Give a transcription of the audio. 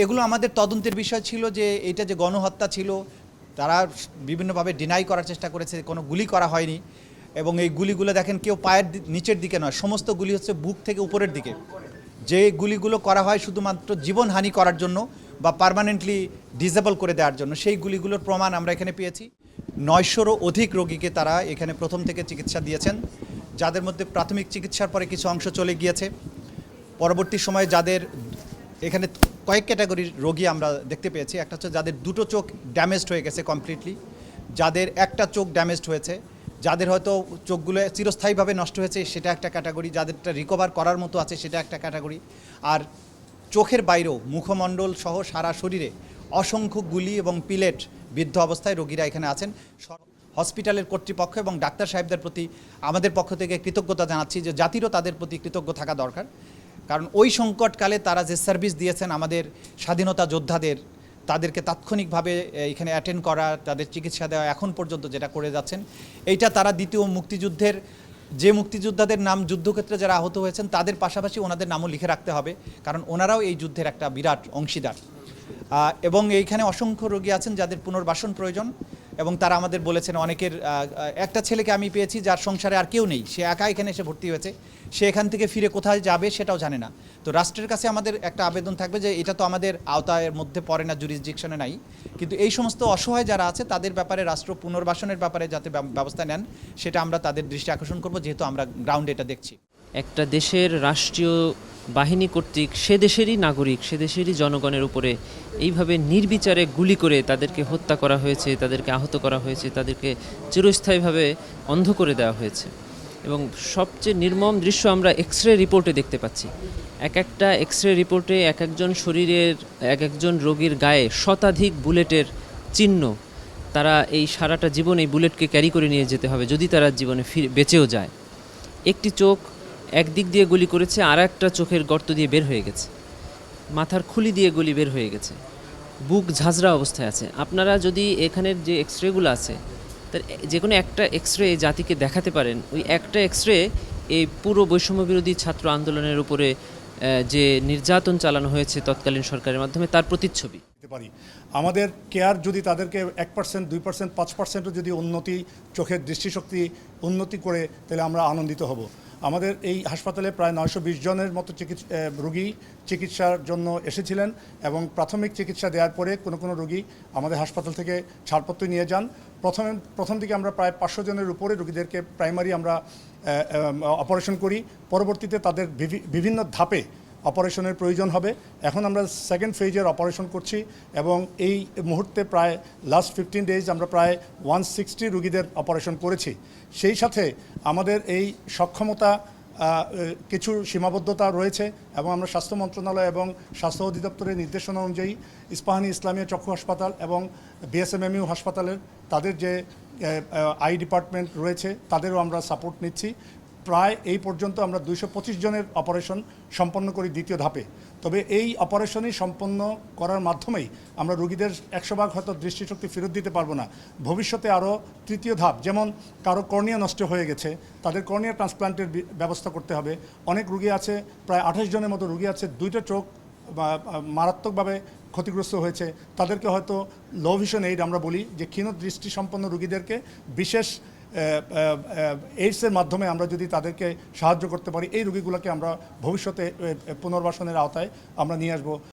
এগুলো আমাদের তদন্তের বিষয় ছিল যে এটা যে গণহত্যা ছিল, তারা বিভিন্নভাবে ডিনাই করার চেষ্টা করেছে, কোনো গুলি করা হয়নি। এবং এই গুলিগুলো দেখেন কেউ পায়ের নিচের দিকে নয়, সমস্ত গুলি হচ্ছে বুক থেকে উপরের দিকে। যে গুলিগুলো করা হয় শুধুমাত্র জীবনহানি করার জন্য বা পার্মানেন্টলি ডিসেবল করে দেওয়ার জন্য, সেই গুলিগুলোর প্রমাণ আমরা এখানে পেয়েছি। নয়শোরও অধিক রোগীকে তারা এখানে প্রথম থেকে চিকিৎসা দিয়েছেন, যাদের মধ্যে প্রাথমিক চিকিৎসার পরে কিছু অংশ চলে গিয়েছে। পরবর্তী সময়ে যাদের এখানে কয়েক ক্যাটাগরির রোগী আমরা দেখতে পেয়েছি। একটা হচ্ছে যাদের দুটো চোখ ড্যামেজড হয়ে গেছে কমপ্লিটলি যাদের একটা চোখ ড্যামেজড হয়েছে, যাদের হয়তো চোখগুলো চিরস্থায়ীভাবে নষ্ট হয়েছে, সেটা একটা ক্যাটাগরি যাদেরটা রিকভার করার মতো আছে, সেটা একটা ক্যাটাগরি আর চোখের বাইরেও মুখমণ্ডল সহ সারা শরীরে অসংখ্য গুলি এবং পিলেট বৃদ্ধ অবস্থায় রোগীরা এখানে আছেন। হসপিটালের কর্তৃপক্ষ এবং ডাক্তার সাহেবদের প্রতি আমাদের পক্ষ থেকে কৃতজ্ঞতা জানাচ্ছি যে জাতিরও তাদের প্রতি কৃতজ্ঞ থাকা দরকার। কারণ ওই সংকটকালে তারা যে সার্ভিস দিয়েছেন আমাদের স্বাধীনতা যোদ্ধাদের, তাদেরকে তাৎক্ষণিকভাবে এখানে অ্যাটেন্ড করা, তাদের চিকিৎসা দেওয়া এখন পর্যন্ত যেটা করে যাচ্ছেন, এইটা তারা দ্বিতীয় মুক্তিযুদ্ধের, যে মুক্তিযোদ্ধাদের নাম যুদ্ধক্ষেত্রে যারা আহত হয়েছেন, তাদের পাশাপাশি ওনাদের নামও লিখে রাখতে হবে, কারণ ওনারাও এই যুদ্ধের একটা বিরাট অংশীদার। এবং এইখানে অসংখ্য রোগী আছেন যাদের পুনর্বাসন প্রয়োজন এবং তারা আমাদের বলেছেন অনেকের একটা ছেলেকে আমি পেয়েছি যার সংসারে আর কেউ নেই, সে একা এখানে এসে ভর্তি হয়েছে, সে এখান থেকে ফিরে কোথায় যাবে সেটাও জানে না। তো রাষ্ট্রের কাছে আমাদের একটা আবেদন থাকবে যে এটা তো আমাদের আওতায়ের মধ্যে পড়ে না জুরিসডিকশনে নাই। কিন্তু এই সমস্ত অসহায় যারা আছে, তাদের ব্যাপারে রাষ্ট্র পুনর্বাসনের ব্যাপারে যাতে ব্যবস্থা নেন, সেটা আমরা তাদের দৃষ্টি আকর্ষণ করব, যেহেতু আমরা গ্রাউন্ডে এটা দেখছি। একটা দেশের রাষ্ট্রীয় বাহিনী কর্তৃক সে দেশেরই নাগরিক, সে দেশেরই জনগণের উপরে এইভাবে নির্বিচারে গুলি করে তাদেরকে হত্যা করা হয়েছে, তাদেরকে আহত করা হয়েছে, তাদেরকে চিরস্থায়ীভাবে অন্ধ করে দেওয়া হয়েছে। এবং সবচেয়ে নির্মম দৃশ্য আমরা এক্স রে রিপোর্টে দেখতে পাচ্ছি। এক একটা এক্স রে রিপোর্টে এক একজন শরীরের, এক একজন রোগীর গায়ে শতাধিক বুলেটের চিহ্ন। তারা এই সারাটা জীবন এই বুলেটকে ক্যারি করে নিয়ে যেতে হবে, যদি তারা জীবনে ফিরে, বেঁচেও যায়। একটি চোখ একদিক দিয়ে গুলি করেছে আর একটা চোখের গর্ত দিয়ে বের হয়ে গেছে। মাথার খুলি দিয়ে গুলি বের হয়ে গেছে। বুক ঝাঁঝরা অবস্থায় আছে। আপনারা যদি এখানের যে এক্স রেগুলো আছে, তার যে কোনো একটা এক্স রে জাতিকে দেখাতে পারেন। ওই একটা এক্স রে এই পুরো বৈষম্য বিরোধী ছাত্র আন্দোলনের উপরে যে নির্যাতন চালানো হয়েছে তৎকালীন সরকারের মাধ্যমে, তার প্রতিচ্ছবি। পারি। আমাদের কেয়ার যদি তাদেরকে এক পার্সেন্ট দুই পার্সেন্ট পাঁচ পার্সেন্টও যদি উন্নতি, চোখের দৃষ্টিশক্তি উন্নতি করে, তাহলে আমরা আনন্দিত হব। আমাদের এই হাসপাতালে প্রায় নয়শো বিশ জনের মতো চিকিৎসা রুগী চিকিৎসার জন্য এসেছিলেন এবং প্রাথমিক চিকিৎসা দেওয়ার পরে কোনো কোনো রুগী আমাদের হাসপাতাল থেকে ছাড়পত্র নিয়ে যান। প্রথমে, প্রথম দিকে আমরা প্রায় পাঁচশো জনের উপরে রুগীদেরকে প্রাইমারি আমরা অপারেশন করি। পরবর্তীতে তাদের বিভিন্ন ধাপে অপারেশনের প্রয়োজন হবে। এখন আমরা সেকেন্ড ফেজের অপারেশন করছি এবং এই মুহূর্তে প্রায় লাস্ট ফিফটিন ডেজ আমরা প্রায় ওয়ান সিক্সটি রুগীদের অপারেশন করেছি। সেই সাথে আমাদের এই সক্ষমতা কিছু সীমাবদ্ধতা রয়েছে এবং আমরা স্বাস্থ্য মন্ত্রণালয় এবং স্বাস্থ্য অধিদপ্তরের নির্দেশনা অনুযায়ী ইস্পাহানি ইসলামিয়া চক্ষু হাসপাতাল এবং বিএসএমএমইউ হাসপাতালের তাদের যে আই ডিপার্টমেন্ট রয়েছে তাদেরও আমরা সাপোর্ট নিচ্ছি। প্রায় এই পর্যন্ত আমরা দুইশো পঁচিশ জনের অপারেশন সম্পন্ন করি দ্বিতীয় ধাপে। তবে এই অপারেশনই সম্পন্ন করার মাধ্যমেই আমরা রুগীদের একশো ভাগ হয়তো দৃষ্টিশক্তি ফেরত দিতে পারব না। ভবিষ্যতে আরও তৃতীয় ধাপ, যেমন কারও কর্নিয়া নষ্ট হয়ে গেছে, তাদের কর্নিয়া ট্রান্সপ্লান্টের ব্যবস্থা করতে হবে। অনেক রুগী আছে, প্রায় আঠাশ জনের মতো রুগী আছে, দুইটা চোখ মারাত্মকভাবে ক্ষতিগ্রস্ত হয়েছে। তাদেরকে হয়তো লো ভিশন এইড আমরা বলি, যে ক্ষীণ দৃষ্টি সম্পন্ন রুগীদেরকে বিশেষ এইডসের মাধ্যমে আমরা যদি তাদেরকে সাহায্য করতে পারি, এই রুগীগুলোকে আমরা ভবিষ্যতে পুনর্বাসনের আওতায় আমরা নিয়ে আসব।